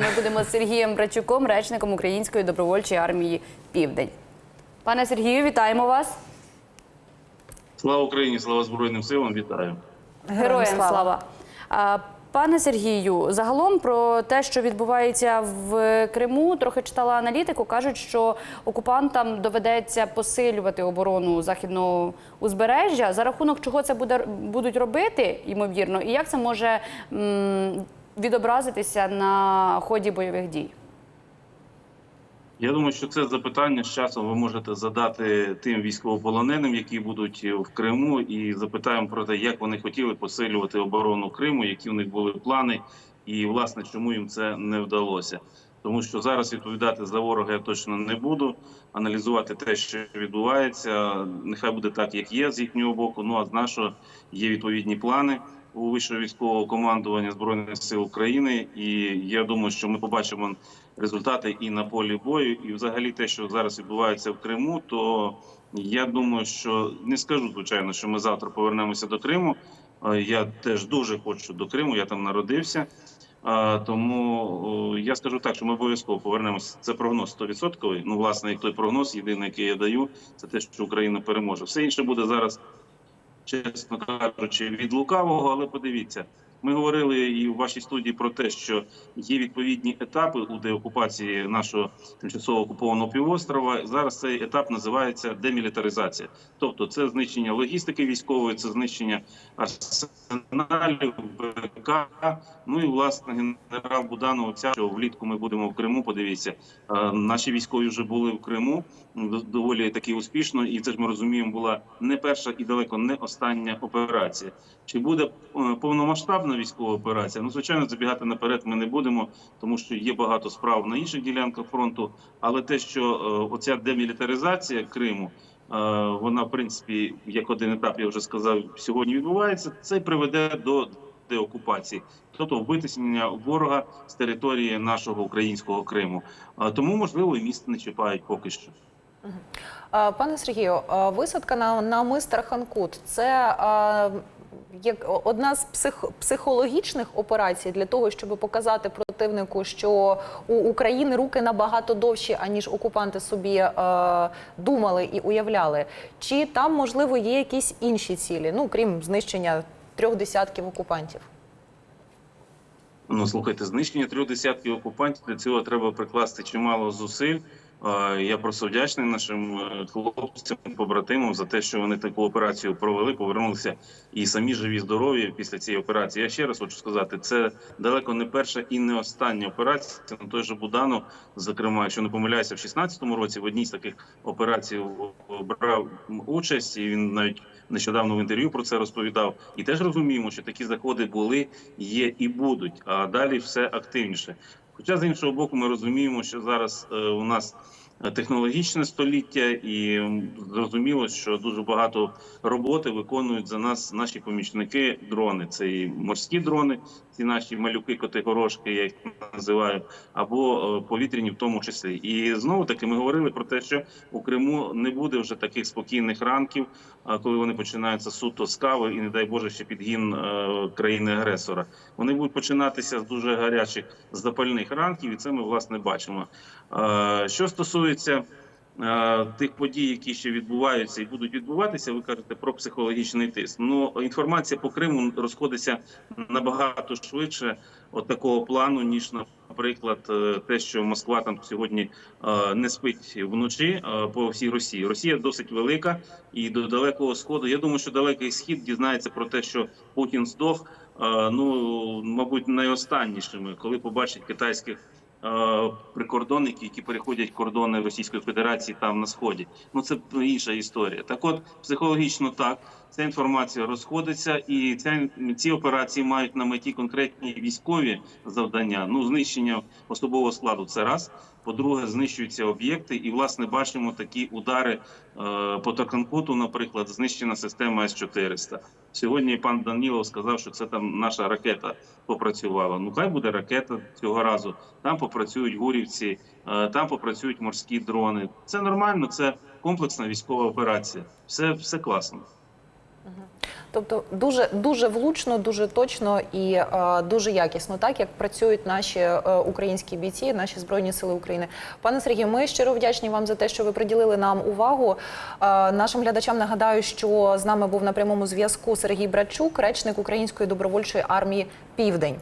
Ми будемо з Сергієм Брачуком, речником Української добровольчої армії Південь. Пане Сергію, вітаємо вас. Слава Україні, слава Збройним силам, вітаю. Героям слава. слава. Пане Сергію, загалом про те, що відбувається в Криму, трохи читала аналітику. кажуть, що окупантам доведеться посилювати оборону західного узбережжя. За рахунок чого це буде будуть робити, ймовірно, і як це може відобразитися на ході бойових дій? Я думаю, що це запитання з часом ви можете задати тим військовополоненим, які будуть в Криму, і запитаємо про те, як вони хотіли посилювати оборону Криму, які в них були плани, і власне чому їм це не вдалося. Тому що зараз відповідати за ворога я точно не буду. Аналізувати те, що відбувається, нехай буде так, як є з їхнього боку. Ну а з нашого є відповідні плани у вищого військового командування збройних сил України. І я думаю, що ми побачимо результати і на полі бою, і взагалі те, що зараз відбувається в Криму, то я думаю, що не скажу звичайно, що ми завтра повернемося до Криму. Я теж дуже хочу до Криму, я там народився. Тому я скажу так, що ми обов'язково повернемося. Це прогноз 100%. Ну, власне, як той прогноз, єдиний, який я даю, це те, що Україна переможе. Все інше буде зараз, чесно кажучи, від лукавого. Але подивіться, ми говорили і в вашій студії про те, що є відповідні етапи у деокупації нашого тимчасово окупованого півострова. Зараз цей етап називається демілітаризація, тобто це знищення логістики військової, це знищення арсеналів, БК. Ну і власне генерал Буданов ця що влітку ми будемо в Криму. Подивіться, е, наші військові вже були в Криму доволі таки успішно, і це ж ми розуміємо, була не перша і далеко не остання операція. Чи буде е, повномасштабна військова операція? Ну звичайно, забігати наперед ми не будемо, тому що є багато справ на інших ділянках фронту. Але те, що е, оця демілітаризація Криму. е, Вона, в принципі, як один етап, я вже сказав, сьогодні відбувається. Це приведе до деокупації, тобто витиснення ворога з території нашого українського Криму. А Тому можливо і місто не чіпають поки що. Е, Пане Сергію, е, висадка на, на мис Тарханкут – це е, як одна з псих, психологічних операцій для того, щоб показати противнику, що у України руки набагато довші, аніж окупанти собі е, думали і уявляли. Чи там можливо є якісь інші цілі, ну крім знищення трьох десятків окупантів? Ну слухайте, знищення трьох десятків окупантів для цього треба прикласти чимало зусиль. Я просто вдячний нашим е, хлопцям, побратимам за те, що вони таку операцію провели, повернулися і самі живі, здорові після цієї операції. Я ще раз хочу сказати, це далеко не перша і не остання операція. Це той же Буданов, зокрема, якщо не помиляюся, в 16-му році в одній з таких операцій брав участь, і він навіть нещодавно в інтерв'ю про це розповідав. І теж розуміємо, що такі заходи були, є і будуть. А далі все активніше. Хоча з іншого боку, ми розуміємо, що зараз е, у нас технологічне століття, і зрозуміло, що дуже багато роботи виконують за нас наші помічники дрони. Це і морські дрони, ці наші малюки, котигорошки, я їх називаю, або е, повітряні в тому числі. І знову таки ми говорили про те, що у Криму не буде вже таких спокійних ранків, коли вони починаються суто з кави, і не дай Боже ще підгін е, країни-агресора. Вони будуть починатися з дуже гарячих запальних ранків, і це ми власне бачимо. Е, Що стосується е, тих подій, які ще відбуваються і будуть відбуватися, ви кажете про психологічний тиск. Ну інформація по Криму розходиться набагато швидше от такого плану, ніж наприклад, е, те, що Москва там сьогодні е, не спить вночі е, по всій Росії. Росія досить велика і до далекого сходу. Я думаю, що далекий схід дізнається про те, що Путін здох. е, Ну мабуть, найостаннішими, коли побачить китайських е, прикордонників, які переходять кордони Російської Федерації там на сході. Ну це інша історія. Так, от психологічно так ця інформація розходиться, і ця ці операції мають на меті конкретні військові завдання. Ну знищення особового складу. Це раз. По-друге, знищуються об'єкти, і власне бачимо такі удари е, по Тарканкуту, наприклад, знищена система С-400. Сьогодні пан Данілов сказав, що це там наша ракета попрацювала. Ну хай буде ракета цього разу. Там попрацюють гурівці, е, там попрацюють морські дрони. Це нормально, це комплексна військова операція. Все, все класно. Тобто дуже дуже влучно, дуже точно і е, дуже якісно, так як працюють наші е, українські бійці, наші збройні сили України. Пане Сергію, ми щиро вдячні вам за те, що ви приділили нам увагу. Е, нашим глядачам нагадаю, що з нами був на прямому зв'язку Сергій Братчук, речник Української добровольчої армії Південь.